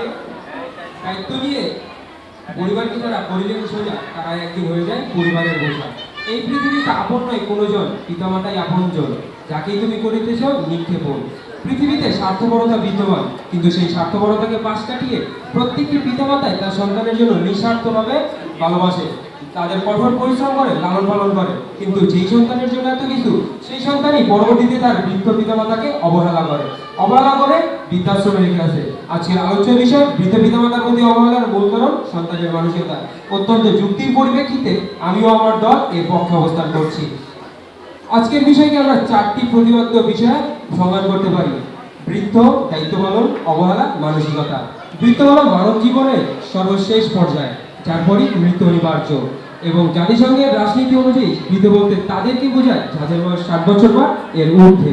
পরিবারকে দায়িত্ব নিয়ে পরিবারকে যারা পরিবেশ সোজা। তারা একটি হয়ে যায় পরিবারের বোঝা। এই পৃথিবীতে আপন নয়, কোনো জন। পিতামাতাই আপন জন। যাকেই তুমি করিতেছ নিক্ষেপণ পৃথিবীতে স্বার্থপরতা বিদ্যমান। কিন্তু সেই স্বার্থপরতাকে পাশ কাটিয়ে প্রত্যেকটি পিতামাতাই তার সন্তানের জন্য নিঃস্বার্থভাবে ভালোবাসে। তাদের কঠোর পরিশ্রম করে, লালন পালন করে। কিন্তু যেই সন্তানের জন্য এত কিছু, সেই সন্তানই পরবর্তীতে তার বৃদ্ধ পিতামাতাকে অবহেলা করে। অবহেলা করে বৃদ্ধাশ্রমে রেখে আসে আজকের আলোচ্য বিষয়, বৃদ্ধ পিতামাতার প্রতি অবহেলার মূল কারণ সন্তানের মানসিকতা। অত্যন্ত যুক্তির পরিপ্রেক্ষিতে আমিও আমার দল এর পক্ষে অবস্থান করছি। আজকের বিষয়কে আমরা চারটি প্রতিবাদ্য বিষয়ে সংজ্ঞান করতে পারি। বৃদ্ধ দায়িত্ব পালন, অবহেলা, মানসিকতা। বৃদ্ধ হল মানব জীবনের সর্বশেষ পর্যায়। যার পরই মৃত্যু অনিবার্য। এবং জাতিসংঘের রাজনীতি অনুযায়ী বৃদ্ধ বলতে তাদেরকে বোঝায় যাদের বয়স ষাট বছর বা এর ঊর্ধ্বে।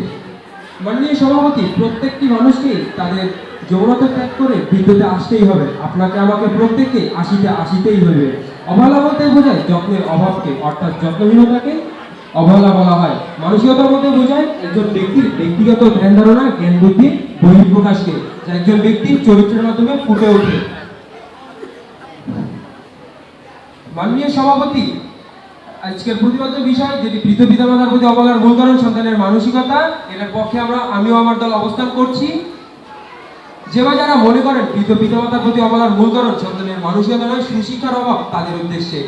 মাননীয় সভাপতি, প্রত্যেকটি মানুষকে তাদের যৌনতা ত্যাগ করে বৃদ্ধতে আসতেই হবে। আপনাকে আমাকে প্রত্যেককে আসিতে আসিতেই হইবে। অবহেলা বলতে বোঝায় যত্নের অভাবকে, অর্থাৎ যত্নহীনতাকে অবহেলা বলা হয়। মানসিকতার মধ্যে বোঝায় একজন ব্যক্তির ব্যক্তিগত ধ্যান ধারণা, জ্ঞান বুদ্ধির বহিঃপ্রকাশকে। যা একজন ব্যক্তির চরিত্রের মাধ্যমে ফুটে ওঠে। মাননীয় সভাপতি, আজকের প্রতিবাদ্য বিষয় যেটি বৃদ্ধ পিতামাতার প্রতি অবহেলার মূল কারণ সন্তানের মানসিকতা এটার পক্ষে আমরা, আমিও আমার দল অবস্থান করছি। যেভাবে যারা মনে করেন বৃদ্ধ পিতামাতার প্রতি অবহেলার মূল কারণ সন্তানের মানসিকতা নয়, সুশিক্ষার অভাব তাদের উদ্দেশ্যে।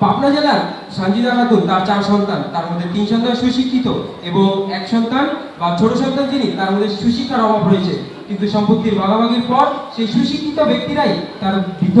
পাবনা জেলার সঞ্জিদা খাতুন, তার চার সন্তান, তার মধ্যে তিন সন্তান সুশিক্ষিত এবং এক সন্তান বা ছোট সন্তান যিনি, তার মধ্যে সুশিক্ষার অভাব রয়েছে। কিন্তু সম্পত্তির ভাগাভাগির পর সেই সুশিক্ষিত ব্যক্তিরাই তার বৃদ্ধ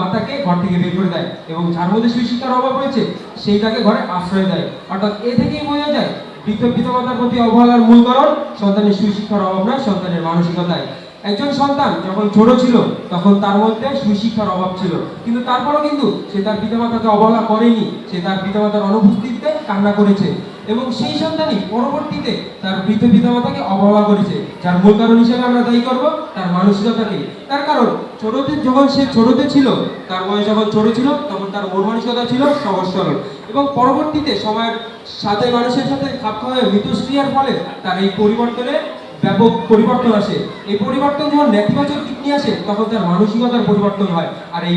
মাতাকে ঘর থেকে বের করে দেয় এবং যার মধ্যে সুশিক্ষার অভাব রয়েছে, সেই তাকে ঘরে আশ্রয় দেয়। অর্থাৎ এ থেকেই বোঝা যায়, বৃদ্ধ পিতামাতার প্রতি অবহেলার মূল কারণ সন্তানের সুশিক্ষার অভাব নয়, সন্তানের মানসিকতায়। একজন সন্তান যখন ছোট ছিল, তখন তার মধ্যে সুশিক্ষার অভাব ছিল। কিন্তু তারপরও কিন্তু সে তার পিতামাতাকে অবহেলা করেনি, সে তার পিতামাতার অনুপস্থিতিতে কান্না করেছে এবং সেই সন্তানই পরবর্তীতে তার বৃদ্ধ পিতামাতাকে অবহেলা করেছে। যার মূল কারণ হিসেবে আমরা দায়ী করব, তার মানসিকতাকে। তার কারণ ছোটতে যখন সে ছোটতে ছিল, তার বয়স যখন ছোট ছিল, তখন তার মন মানসিকতা ছিল সহজ সরল এবং পরবর্তীতে সময়ের সাথে মানুষের সাথে খাপ খাওয়ায় মিথস্ক্রিয়ার ফলে তার এই পরিবর্তনে ব্যাপক পরিবর্তন আসে। এই পরিবর্তন যখন নেতিবাচক দিক নিয়ে আসে, তখন তার মানসিকতার পরিবর্তন হয়। আর এই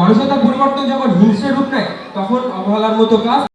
মানসিকতার পরিবর্তন যখন হিংসের রূপ নেয়, তখন অবহেলার মতো কাজ